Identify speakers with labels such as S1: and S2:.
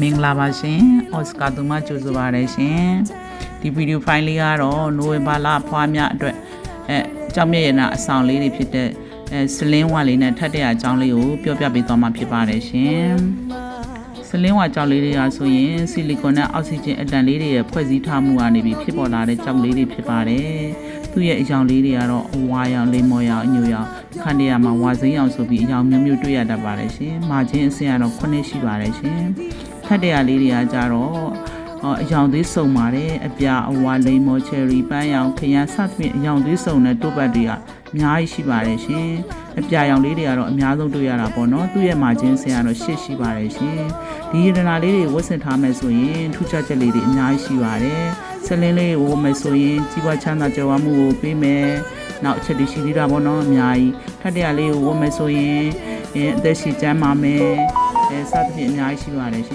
S1: မင်္ဂလာပါရှင်အော်စကာသူမကြိုဆိုပါရရှင်ဒီဗီဒီယိုဖိုင်လေးကတော့နိုဝင်ဘာလဖွားများအတွက်အဲအကြောင်းမြည့်ရနာအဆောင်လေးတွေဖြစ်တဲ့အဲစလင်းဝါလေးနဲ့ထပ်တဲ့အကြောင်းလေးကိုပြောပြပေးသွားမှာဖြစ်ပါတယ်ရှင်စလင်းဝါကြောက်လေးတွေကဆိုရင်ဆီလီကွန်နဲ့အောက်ဆီဂျင်အတန်လေးတွေရဲ့ဖွဲ့စည်းထားမှုကနေပြီးဖြစ်ပေါ်လာတဲ့ကြောက်လေးတွေဖြစ်ပါတယ်သူ့ရဲ့အကြောင်းလေးတွေကတော့အဝါရောင်လိမ္မော်ရောင်အညိုရောင်ခန္ဓာရမှာဝါစိမ်းရောင်ဆိုပြီးအကြောင်းမျိုးမျိုးတွေ့ရတတ်ပါတယ်ရှင်မာချင်းအစင်ကတော့ခုနှစ်ရှိပါတယ်ရှင် ခက်တဲ့ရလေးတွေကကြတော့အော်အယောင်သေးစုံပါတယ်အပြာအဝါလိမ္မော်ချယ်ရီပန်းရောင်ခရမ်းစသဖြင့်အယောင်သေးစုံတဲ့တိုးပတ်တွေကအများကြီးရှိပါတယ်ရှင်အပြာရောင်လေးတွေကတော့အများဆုံးတွေ့ရတာပေါ့နော်သူ့ရဲ့မာချင်းစင်ကတော့ရှစ်ရှိပါတယ်ရှင်ဒီရတနာလေးတွေဝတ်ဆင်ထားမယ်ဆိုရင်ထူးခြားချက်လေးတွေအများကြီးရှိပါတယ်ဆက်လင်းလေးကိုဝတ်မယ်ဆိုရင်ကြီးပွားချမ်းသာကြွယ်ဝမှုကိုပေးမယ်နောက်အချက်တွေရှိသေးတာပေါ့နော်အများကြီးထပ်တရလေးကိုဝတ်မယ်ဆိုရင်အဲအသက်ရှိကျန်းမာမယ်အဲစသဖြင့်အများကြီးရှိပါတယ်ရှင်